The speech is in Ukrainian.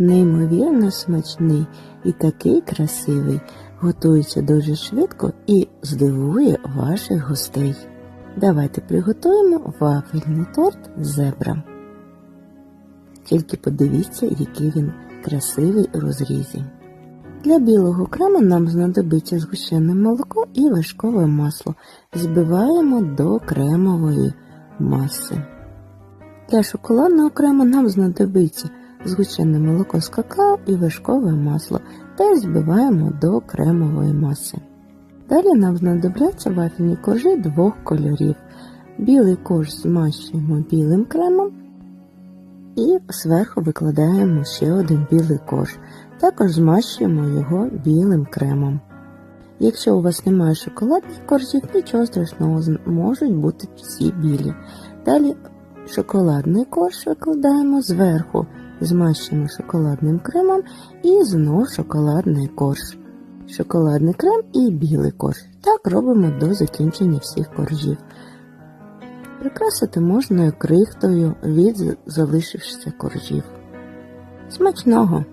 Неймовірно смачний і такий красивий, готується дуже швидко і здивує ваших гостей. Давайте приготуємо вафельний торт зебра. Тільки подивіться, який він красивий у розрізі. Для білого крему нам знадобиться згущене молоко і вершкове масло. Збиваємо до кремової маси. Для шоколадного крему нам знадобиться згущене молоко з какао і вершкове масло. Теж збиваємо до кремової маси. Далі нам знадобляться вафельні коржі двох кольорів. Білий корж змащуємо білим кремом і зверху викладаємо ще один білий корж. Також змащуємо його білим кремом. Якщо у вас немає шоколадних коржів, нічого страшного, можуть бути всі білі. Далі шоколадний корж викладаємо зверху, змащуємо шоколадним кремом і знов шоколадний корж. Шоколадний крем і білий корж. Так робимо до закінчення всіх коржів. Прикрасити можна крихтою від залишившихся коржів. Смачного!